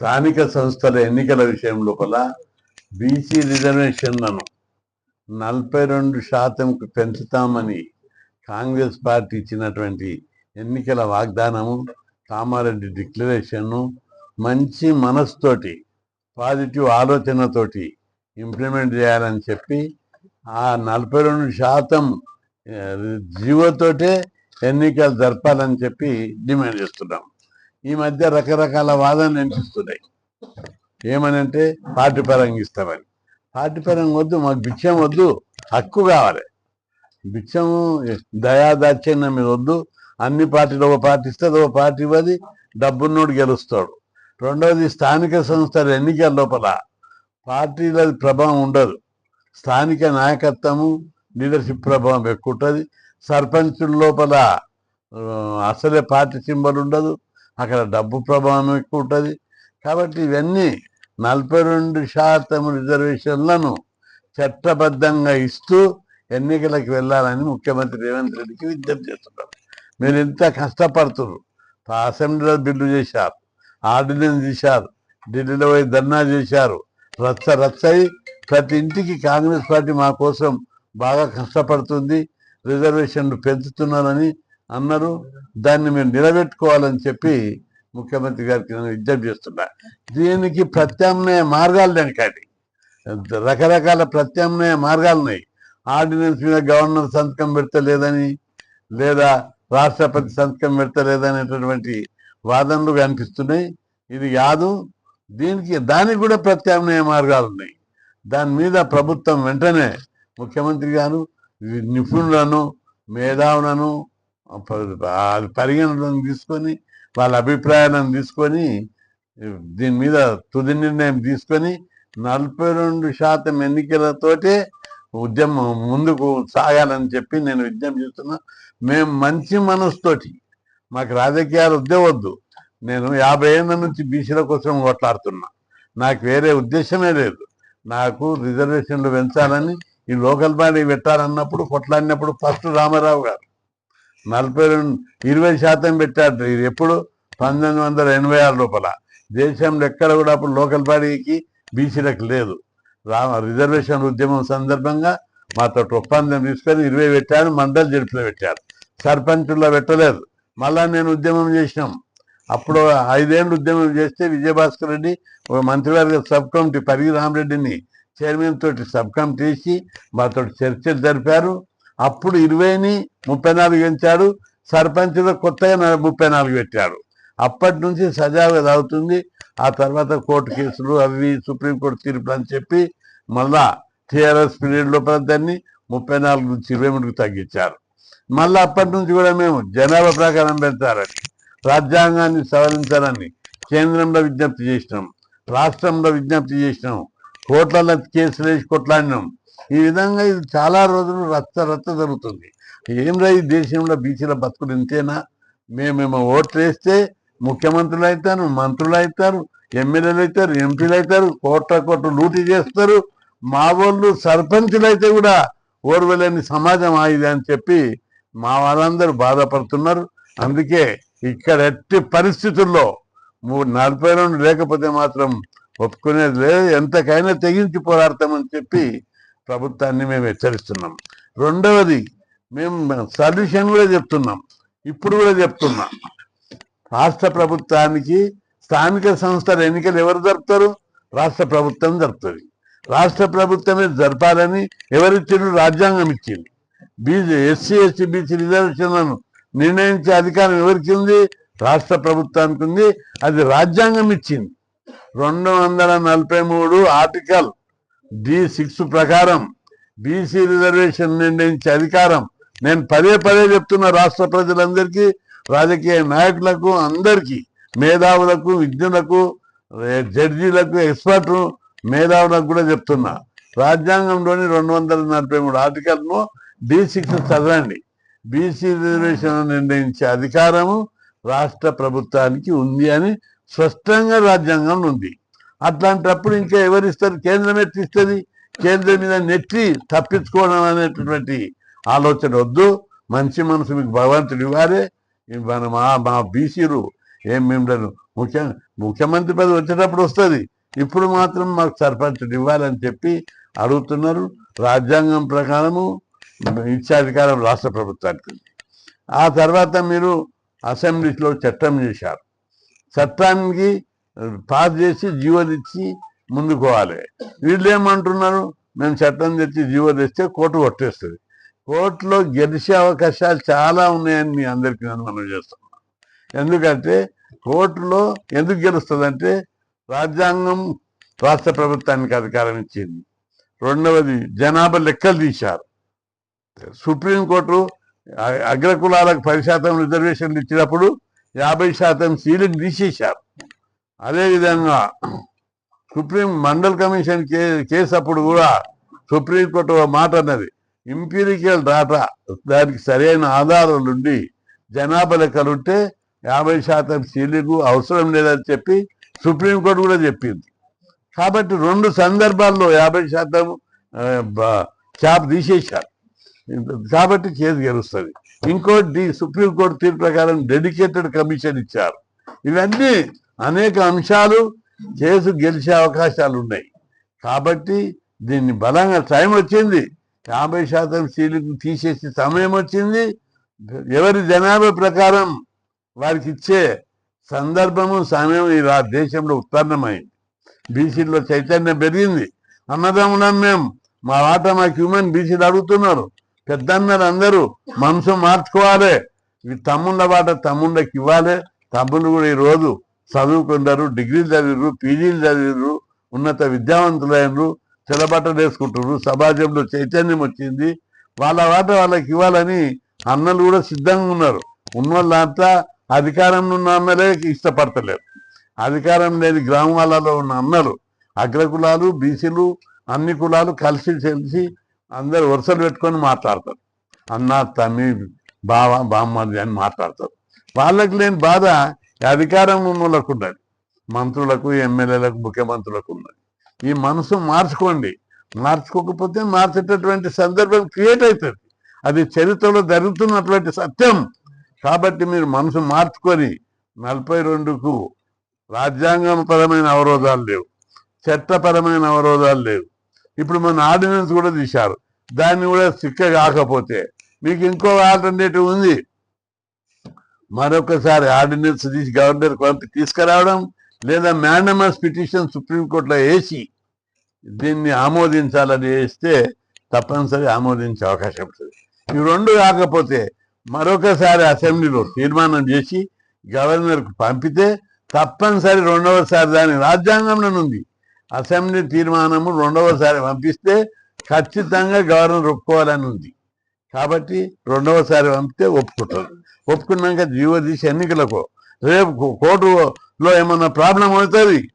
స్థానిక సంస్థల ఎన్నికల విషయం లోపల బీసీ రిజర్వేషన్లను నలభై రెండు శాతంకు పెంచుతామని కాంగ్రెస్ పార్టీ ఇచ్చినటువంటి ఎన్నికల వాగ్దానము కామారెడ్డి డిక్లరేషన్ను మంచి మనసుతోటి పాజిటివ్ ఆలోచనతోటి ఇంప్లిమెంట్ చేయాలని చెప్పి ఆ నలభై రెండు శాతం జీవోతోటే ఎన్నికలు జరపాలని చెప్పి డిమాండ్ చేస్తున్నాం. ఈ మధ్య రకరకాల వాదనలు వినిపిస్తున్నాయి. ఏమనంటే పార్టీ పరంగా ఇస్తామని. పార్టీ పరంగా వద్దు మాకు భిక్షం వద్దు హక్కు కావాలి. భిక్షము దయా మీద వద్దు. అన్ని పార్టీలు ఒక పార్టీ ఇస్తే ఒక పార్టీ ఇవ్వది డబ్బున్నోడు గెలుస్తాడు. రెండవది స్థానిక సంస్థల ఎన్నికల లోపల పార్టీల ప్రభావం ఉండదు. స్థానిక నాయకత్వము లీడర్షిప్ ప్రభావం ఎక్కువ ఉంటుంది. సర్పంచుల లోపల అసలే పార్టీ సింబల్ ఉండదు. అక్కడ డబ్బు ప్రభావం ఎక్కువ ఉంటుంది. కాబట్టి ఇవన్నీ నలభై రెండు శాతం రిజర్వేషన్లను చట్టబద్ధంగా ఇస్తూ ఎన్నికలకు వెళ్ళాలని ముఖ్యమంత్రి రేవంత్ రెడ్డికి విజ్ఞప్తి చేస్తున్నారు. మీరు ఎంత కష్టపడుతున్నారు అసెంబ్లీలో బిల్లు చేశారు ఆర్డినెన్స్ చేశారు ఢిల్లీలో పోయి ధర్నా చేశారు రచ్చ రచ్చయి ప్రతి ఇంటికి కాంగ్రెస్ పార్టీ మా కోసం బాగా కష్టపడుతుంది రిజర్వేషన్లు పెంచుతున్నారని అన్నారు దాన్ని మీరు నిలబెట్టుకోవాలని చెప్పి ముఖ్యమంత్రి గారికి నేను విజ్ఞప్తి చేస్తున్నా. దీనికి ప్రత్యామ్నాయ మార్గాలు వెనకాటి రకరకాల ప్రత్యామ్నాయ మార్గాలు ఉన్నాయి. ఆర్డినెన్స్ మీద గవర్నర్ సంతకం పెడతలేదని లేదా రాష్ట్రపతి సంతకం పెడతలేదనేటటువంటి వాదనలు కనిపిస్తున్నాయి. ఇది కాదు. దీనికి దానికి కూడా ప్రత్యామ్నాయ మార్గాలు ఉన్నాయి. దాని మీద ప్రభుత్వం వెంటనే ముఖ్యమంత్రి గారు నిపుణులను మేధావులను ప- తీసుకొని వాళ్ళ అభిప్రాయాలను తీసుకొని దీని మీద తుది నిర్ణయం తీసుకొని నలభై రెండు శాతం ఎన్నికలతోటే ఉద్యమం ముందుకు సాగాలని చెప్పి నేను విజ్ఞప్తి చేస్తున్నా. మేము మంచి మనసుతోటి మాకు రాజకీయాలు ఉద్యవద్దు వద్దు నేను యాభై ఏళ్ళ నుంచి బీసీల కోసం కొట్లాడుతున్నా నాకు వేరే ఉద్దేశమే లేదు. నాకు రిజర్వేషన్లు పెంచాలని ఈ లోకల్ బాడీ పెట్టాలన్నప్పుడు కొట్లాడినప్పుడు ఫస్ట్ రామారావు గారు నలభై రెండు ఇరవై శాతం పెట్టారు. ఇది ఎప్పుడు? పంతొమ్మిది వందల ఎనభై ఆరు లోపల. దేశంలో ఎక్కడ కూడా అప్పుడు లోకల్ బాడీకి బీసీలకు లేదు. రామ రిజర్వేషన్ ఉద్యమం సందర్భంగా మాతో ఒప్పందం తీసుకొని ఇరవై పెట్టాను మండలి జడిపిలో పెట్టారు. సర్పంచుల్లో పెట్టలేదు. మళ్ళా నేను ఉద్యమం చేసినాం. అప్పుడు ఐదేళ్ళు ఉద్యమం చేస్తే విజయభాస్కర్ రెడ్డి ఒక మంత్రివర్గ సబ్ కమిటీ పరిగి రామరెడ్డిని చైర్మన్ తోటి సబ్ కమిటీ చేసి మాతో చర్చలు జరిపారు. అప్పుడు ఇరవైని ముప్పై నాలుగు పెంచాడు సర్పంచ్లో కొత్తగా ముప్పై నాలుగు పెట్టాడు అప్పటి నుంచి సజావుగా సాగుతుంది. ఆ తర్వాత కోర్టు కేసులు అవి సుప్రీంకోర్టు తీర్పులు అని చెప్పి మళ్ళా టీఆర్ఎస్ పీరియడ్ లోపల దాన్ని ముప్పై నాలుగు నుంచి ఇరవై మూడుకు తగ్గించారు. మళ్ళీ అప్పటి నుంచి కూడా మేము జనాభా ప్రకారం పెడతారని రాజ్యాంగాన్ని సవరించాలని కేంద్రంలో విజ్ఞప్తి చేసినాం. రాష్ట్రంలో విజ్ఞప్తి చేసినాం. కోట్లలో కేసులు వేసి కొట్లాడినాం. ఈ విధంగా ఇది చాలా రోజులు రచ్చ రచ్చ జరుగుతుంది. ఏం రా ఈ దేశంలో బీసీల బతుకులు ఇంతేనా? మేమేమో ఓట్లు వేస్తే ముఖ్యమంత్రులు అవుతారు మంత్రులు అవుతారు ఎమ్మెల్యేలు అవుతారు ఎంపీలు అవుతారు కోట్ల కోట్లు లూటీ చేస్తారు. మా వాళ్ళు సర్పంచులు అయితే కూడా ఓర్వలేని సమాజం ఆయిది అని చెప్పి మా వాళ్ళందరూ బాధపడుతున్నారు. అందుకే ఇక్కడ ఎట్టి పరిస్థితుల్లో నలభై రెండు లేకపోతే మాత్రం ఒప్పుకునేది లేదు. ఎంతకైనా తెగించి పోరాడతామని చెప్పి ప్రభుత్వాన్ని మేము హెచ్చరిస్తున్నాం. రెండవది మేము సొల్యూషన్ కూడా చెప్తున్నాం. ఇప్పుడు కూడా చెప్తున్నాం. రాష్ట్ర ప్రభుత్వానికి స్థానిక సంస్థల ఎన్నికలు ఎవరు జరుపుతారు? రాష్ట్ర ప్రభుత్వం జరుపుతుంది. రాష్ట్ర ప్రభుత్వమే జరపాలని ఎవరిచ్చిండ్రు రాజ్యాంగం ఇచ్చింది. బీజే ఎస్సీ ఎస్టీ బీసీ రిజర్వేషన్లను నిర్ణయించే అధికారం ఎవరికి ఉంది? రాష్ట్ర ప్రభుత్వానికి ఉంది. అది రాజ్యాంగం ఇచ్చింది. రెండు వందల నలభై మూడు ఆర్టికల్ డి సిక్స్ ప్రకారం బీసీ రిజర్వేషన్ నిర్ణయించే అధికారం. నేను పదే పదే చెప్తున్న రాష్ట్ర ప్రజలందరికీ రాజకీయ నాయకులకు అందరికీ మేధావులకు విజ్ఞులకు జడ్జీలకు ఎక్స్పర్ట్ మేధావులకు కూడా చెప్తున్నా. రాజ్యాంగంలోని రెండు వందల నలభై మూడు ఆర్టికల్ను డి సిక్స్ చదవండి. బీసీ రిజర్వేషన్ నిర్ణయించే అధికారము రాష్ట్ర ప్రభుత్వానికి ఉంది అని స్పష్టంగా రాజ్యాంగంలో ఉంది. అట్లాంటప్పుడు ఇంకా ఎవరిస్తారు? కేంద్రం ఎట్టిస్తుంది కేంద్రం మీద నెట్టి తప్పించుకోవడం అనేటటువంటి ఆలోచన వద్దు. మంచి మనసు మీకు భగవంతుడు ఇవ్వాలి. మన మా మా బీసీలు ఏం మేము ముఖ్య ముఖ్యమంత్రి పదవి వచ్చేటప్పుడు వస్తుంది. ఇప్పుడు మాత్రం మాకు సర్పంచుడు ఇవ్వాలని చెప్పి అడుగుతున్నారు. రాజ్యాంగం ప్రకారము ఇచ్చే అధికారం రాష్ట్ర ప్రభుత్వానికి. ఆ తర్వాత మీరు అసెంబ్లీలో చట్టం చేశారు. చట్టానికి పాస్ చేసి జీవోలు ఇచ్చి ముందుకు పోవాలి వీళ్ళు ఏమంటున్నారు మేము చట్టం తెచ్చి జీవో తెస్తే కోర్టు కొట్టేస్తుంది. కోర్టులో గెలిచే అవకాశాలు చాలా ఉన్నాయని మీ అందరికీ నేను మనం చేస్తున్నాం. ఎందుకంటే కోర్టులో ఎందుకు గెలుస్తుందంటే రాజ్యాంగం రాష్ట్ర ప్రభుత్వానికి అధికారం ఇచ్చింది. రెండవది జనాభా లెక్కలు తీశారు. సుప్రీంకోర్టు అగ్రకులాలకు పది శాతం రిజర్వేషన్లు ఇచ్చినప్పుడు యాభై శాతం సీలింగ్ తీసేశారు. అదేవిధంగా సుప్రీం మండల్ కమిషన్ కే కేసు అప్పుడు కూడా సుప్రీంకోర్టు మాట అన్నది. ఇంపీరికల్ డాటా దానికి సరైన ఆధారాలు నుండి జనాభా లెక్కలుంటే యాభై శాతం సీలింగ్ అవసరం లేదని చెప్పి సుప్రీంకోర్టు కూడా చెప్పింది. కాబట్టి రెండు సందర్భాల్లో యాభై శాతం చాప్ క్యాప్ తీసేశారు. కాబట్టి కేసు గెలుస్తుంది. ఇంకోటి డి- సుప్రీంకోర్టు తీర్పు ప్రకారం డెడికేటెడ్ కమిషన్ ఇచ్చారు. ఇవన్నీ అనేక అంశాలు కేసు గెలిచే అవకాశాలు ఉన్నాయి కాబట్టి దీన్ని బలంగా టైం వచ్చింది. యాభై శాతం సీలింగ్ తీసేసి సమయం వచ్చింది. ఎవరి జనాభా ప్రకారం వారికి ఇచ్చే సందర్భము సమయం ఈ దేశంలో ఉత్పన్నమైంది. బీసీలో చైతన్యం పెరిగింది. అన్నదమ్ములం మేము మా వాట మాకు హ్యూమన్ బీసీలు అడుగుతున్నారు. పెద్దన్నలు అందరూ మనసు మార్చుకోవాలి. తమ్ముళ్ళ వాట తమ్ముళ్ళకి ఇవ్వాలి. తమ్ముళ్ళు కూడా ఈ రోజు చదువుకున్నారు డిగ్రీలు చదివారు పీజీలు చదివారు ఉన్నత విద్యావంతులైనరు తెల్లబట్టలు వేసుకుంటారు సమాజంలో చైతన్యం వచ్చింది. వాళ్ళ వాట వాళ్ళకి ఇవ్వాలని అన్నలు కూడా సిద్ధంగా ఉన్నారు. ఉన్నోళ్ళంతా అధికారంలో ఉన్న అన్నలే ఇష్టపడతలేరు. అధికారం లేని గ్రామాలలో ఉన్న అన్నలు అగ్రకులాలు బీసీలు అన్ని కులాలు కలిసి తెలిసి అందరు వరుసలు పెట్టుకొని మాట్లాడతారు. అన్న తమ్మి బావ బామ్మది అని మాట్లాడతారు. వాళ్ళకి లేని బాధ అధికారం ఉన్నోళ్ళకు ఉండాలి ఉన్నది. మంత్రులకు ఎమ్మెల్యేలకు ముఖ్యమంత్రులకు ఉన్నది. ఈ మనసు మార్చుకోండి. మార్చుకోకపోతే మార్చేటటువంటి సందర్భం క్రియేట్ అవుతుంది. అది చరిత్రలో జరుగుతున్నటువంటి సత్యం. కాబట్టి మీరు మనసు మార్చుకొని నలభై రెండుకు రాజ్యాంగపరమైన అవరోధాలు లేవు. చట్టపరమైన అవరోధాలు లేవు. ఇప్పుడు మన ఆర్డినెన్స్ కూడా తీశారు. దాన్ని కూడా సిక్క కాకపోతే మీకు ఇంకో ఆల్టర్నేటివ్ ఉంది. మరొకసారి ఆర్డినెన్స్ తీసి గవర్నర్ పంపి తీసుకురావడం లేదా మ్యాండమస్ పిటిషన్ సుప్రీంకోర్టులో వేసి దీన్ని ఆమోదించాలని వేస్తే తప్పనిసరి ఆమోదించే అవకాశం ఉంటుంది. ఈ రెండు కాకపోతే మరొకసారి అసెంబ్లీలో తీర్మానం చేసి గవర్నర్కు పంపితే తప్పనిసరి రెండవసారి దాని రాజ్యాంగంలో ఉంది అసెంబ్లీ తీర్మానము రెండవసారి పంపిస్తే ఖచ్చితంగా గవర్నర్ ఒప్పుకోవాలని ఉంది. కాబట్టి రెండవసారి పంపితే ఒప్పుకుంటారు. ఒప్పుకున్నాక జీవో తీసి ఎన్నికలకు రేపు కో- కోర్టులో ఏమన్నా ప్రాబ్లం అవుతుంది?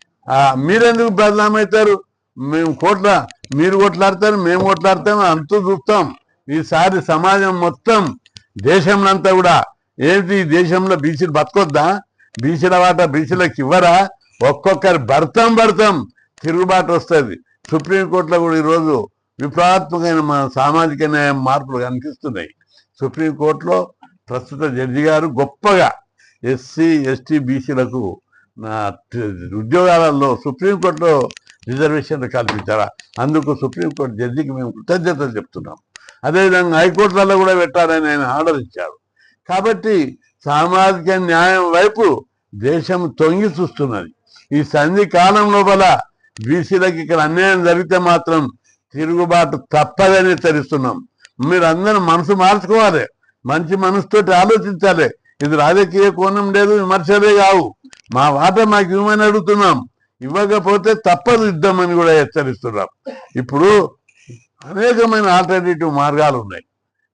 మీరెందుకు బదనాం అవుతారు? మేము కోట్ల మీరు కొట్లాడతారు మేము కొట్లాడతాం అంతూ చూస్తాం ఈసారి సమాజం మొత్తం దేశంలో అంతా కూడా ఏంటి ఈ దేశంలో బీసీలు బతకొద్దా? బీసీల వాట బీసీలకు ఇవ్వరా? ఒక్కొక్కరి భర్తం భర్తం తిరుగుబాటు వస్తుంది. సుప్రీంకోర్టులో కూడా ఈరోజు విప్లవాత్మకమైన మన సామాజిక న్యాయం మార్పులు కనిపిస్తున్నాయి. సుప్రీంకోర్టులో ప్రస్తుత జడ్జి గారు గొప్పగా ఎస్సీ ఎస్టీ బీసీలకు ఉద్యోగాలలో సుప్రీంకోర్టులో రిజర్వేషన్లు కల్పించారా అందుకు సుప్రీంకోర్టు జడ్జికి మేము కృతజ్ఞతలు చెప్తున్నాం. అదేవిధంగా హైకోర్టులలో కూడా పెట్టాలని ఆయన ఆర్డర్ ఇచ్చారు. కాబట్టి సామాజిక న్యాయం వైపు దేశం తొంగి చూస్తున్నది. ఈ సంధి కాలం లోపల బీసీలకు ఇక్కడ అన్యాయం జరిగితే మాత్రం తిరుగుబాటు తప్పదని తెలుస్తున్నాం మీరు అందరూ మనసు మార్చుకోవాలి. మంచి మనసుతోటి ఆలోచించాలి. ఇది రాజకీయ కోణం లేదు విమర్శలే కావు. మా వాట మాకు ఇవ్వమని అడుగుతున్నాం. ఇవ్వకపోతే తప్పదు ఇద్దామని కూడా హెచ్చరిస్తున్నాం. ఇప్పుడు అనేకమైన ఆల్టర్నేటివ్ మార్గాలు ఉన్నాయి.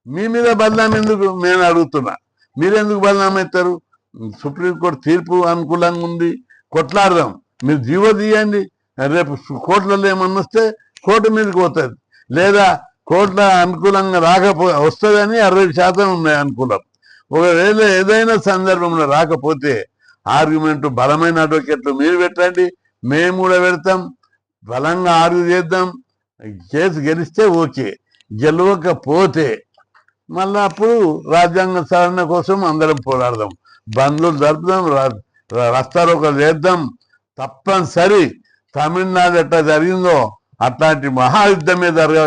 మీ మీద బదనాం ఎందుకు నేను అడుగుతున్నా? మీరెందుకు బదనాం అవుతారు సుప్రీంకోర్టు తీర్పు అనుకూలంగా ఉంది. కొట్లాడదాం. మీరు జీవో తీయండి. రేపు కోర్టులలో ఏమన్నా వస్తే కోర్టు మీదకి పోతుంది. లేదా కోట్ల అనుకూలంగా రాకపో వస్తుందని అరవై శాతం ఉన్నాయి అనుకూలం. ఒకవేళ ఏదైనా సందర్భంలో రాకపోతే ఆర్గ్యుమెంట్ బలమైన అడ్వకేట్లు మీరు పెట్టండి మేము కూడా పెడతాం బలంగా ఆర్గ్యూ చేద్దాం కేసు గెలిస్తే ఓకే గెలవకపోతే మళ్ళీ అప్పుడు రాజ్యాంగ సవరణ కోసం అందరం పోరాడదాం. బంద్లు జరుపుదాం రా- రా- రస్తారోకలు చేద్దాం తప్పనిసరి తమిళనాడు ఎట్లా జరిగిందో అట్లాంటి మహాయుద్ధమే జరగ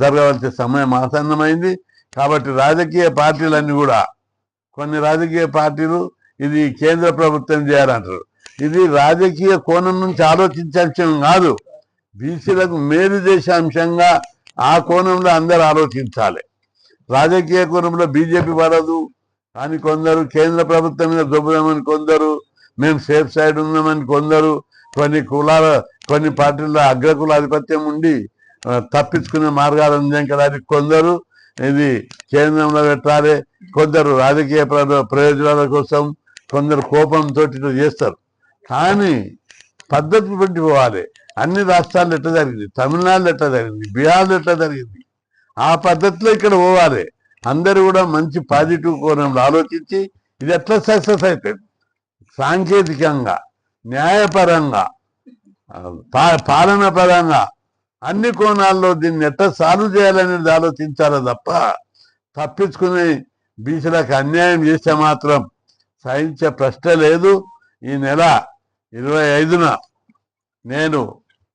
జరగవలసిన సమయం ఆసన్నమైంది. కాబట్టి రాజకీయ పార్టీలన్నీ కూడా కొన్ని రాజకీయ పార్టీలు ఇది కేంద్ర ప్రభుత్వం చేయాలంటారు. ఇది రాజకీయ కోణం నుంచి ఆలోచించే అంశం కాదు. బీసీలకు మేలు చేసే అంశంగా ఆ కోణంలో అందరూ ఆలోచించాలి. రాజకీయ కోణంలో బీజేపీ పడదు అని కొందరు కేంద్ర ప్రభుత్వం మీద దొబ్బుదామని కొందరు మేము సేఫ్ సైడ్ ఉన్నామని కొందరు కొన్ని కులాల కొన్ని పార్టీల అగ్రకుల ఆధిపత్యం ఉండి తప్పించుకునే మార్గాలు ఉన్నాయి కదా అది కొందరు ఇది కేంద్రంలో పెట్టాలి కొందరు రాజకీయ ప్రయోజనాల కోసం కొందరు కోపంతో ఇట్లా చేస్తారు. కానీ పద్ధతి బట్టి పోవాలి. అన్ని రాష్ట్రాలు ఎట్లా జరిగింది? తమిళనాడులో ఎట్లా జరిగింది? బీహార్లో ఎట్లా జరిగింది? ఆ పద్ధతిలో ఇక్కడ పోవాలి. అందరూ కూడా మంచి పాజిటివ్ కోణంలో ఆలోచించి ఇది ఎట్లా సక్సెస్ అవుతుంది సాంకేతికంగా న్యాయపరంగా పాలన పరంగా అన్ని కోణాల్లో దీన్ని ఎట్లా సాల్వ్ చేయాలనేది ఆలోచించాలి తప్ప తప్పించుకుని బీసీలకు అన్యాయం చేస్తే మాత్రం సహించే ప్రశ్న లేదు. ఈ నెల ఇరవై ఐదున నేను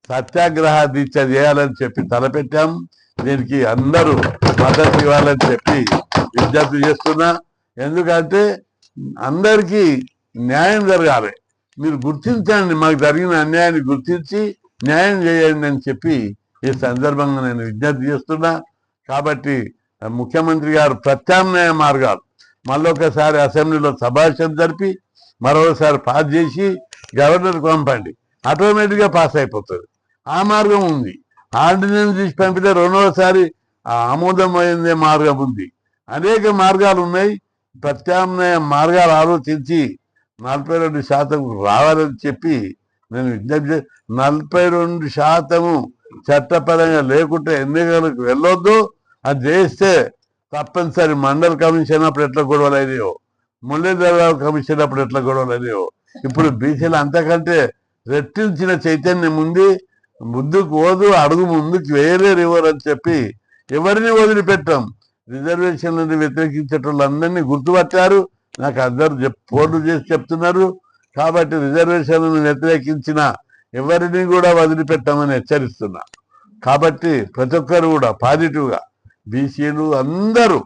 సత్యాగ్రహ దీక్ష చేయాలని చెప్పి తలపెట్టాం. దీనికి అందరూ మద్దతు ఇవ్వాలని చెప్పి విజ్ఞప్తి చేస్తున్నా. ఎందుకంటే అందరికీ న్యాయం జరగాలి. మీరు గుర్తించండి మాకు జరిగిన అన్యాయాన్ని గుర్తించి న్యాయం చేయండి అని చెప్పి ఈ సందర్భంగా నేను విజ్ఞప్తి చేస్తున్నా. కాబట్టి ముఖ్యమంత్రి గారు ప్రత్యామ్నాయ మార్గాలు. మళ్ళొకసారి అసెంబ్లీలో సభాషణ జరిపి మరోసారి పాస్ చేసి గవర్నర్కి పంపండి. ఆటోమేటిక్గా పాస్ అయిపోతుంది. ఆ మార్గం ఉంది. ఆర్డినెన్స్ తీసి పంపితే రెండవసారి ఆమోదమైందే మార్గం ఉంది. అనేక మార్గాలు ఉన్నాయి. ప్రత్యామ్నాయ మార్గాలు ఆలోచించి నలభై రెండు శాతం రావాలని చెప్పి నేను విజ్ఞప్తి నలభై రెండు శాతము చట్టపరంగా లేకుంటే ఎన్నికలకు వెళ్ళొద్దు? అది చేస్తే తప్పనిసరి మండల కమిషన్ అప్పుడు ఎట్లా గొడవలు అయినాయో మురళీధరరావు కమిషన్ అప్పుడు ఎట్లా గొడవలు అయినాయో. ఇప్పుడు బీసీలు అంతకంటే రెట్టించిన చైతన్యం ఉంది. ముందుకు పోదు అడుగు ముందుకు వేయలేరు ఎవరు అని చెప్పి ఎవరిని వదిలిపెట్టాం? రిజర్వేషన్లను వ్యతిరేకించేటోళ్ళందరినీ గుర్తుపట్టారు. నాకు అందరు చెప్ ఫోన్లు చేసి చెప్తున్నారు. కాబట్టి రిజర్వేషన్లను వ్యతిరేకించిన ఎవరిని కూడా వదిలిపెట్టమని హెచ్చరిస్తున్నా. కాబట్టి ప్రతి ఒక్కరు కూడా పాజిటివ్గా బీసీలు అందరూ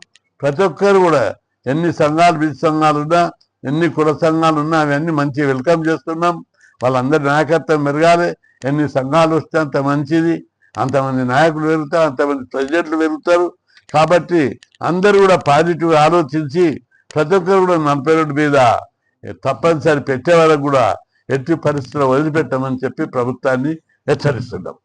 ప్రతి ఒక్కరు కూడా ఎన్ని సంఘాలు బీసీ సంఘాలు ఉన్నా ఎన్ని కుల సంఘాలు ఉన్నా అవన్నీ మంచి వెల్కమ్ చేస్తున్నాం. వాళ్ళందరి నాయకత్వం మెరగాలి ఎన్ని సంఘాలు వస్తే అంత మంచిది. అంతమంది నాయకులు పెరుగుతారు అంతమంది ప్రెసిడెంట్లు పెరుగుతారు. కాబట్టి అందరూ కూడా పాజిటివ్ ఆలోచించి ప్రతి ఒక్కరు కూడా నలభై రెండు మీద తప్పనిసరి పెట్టే వరకు కూడా ఎట్టి పరిస్థితుల్లో వదిలిపెట్టమని చెప్పి ప్రభుత్వాన్ని హెచ్చరిస్తున్నాం.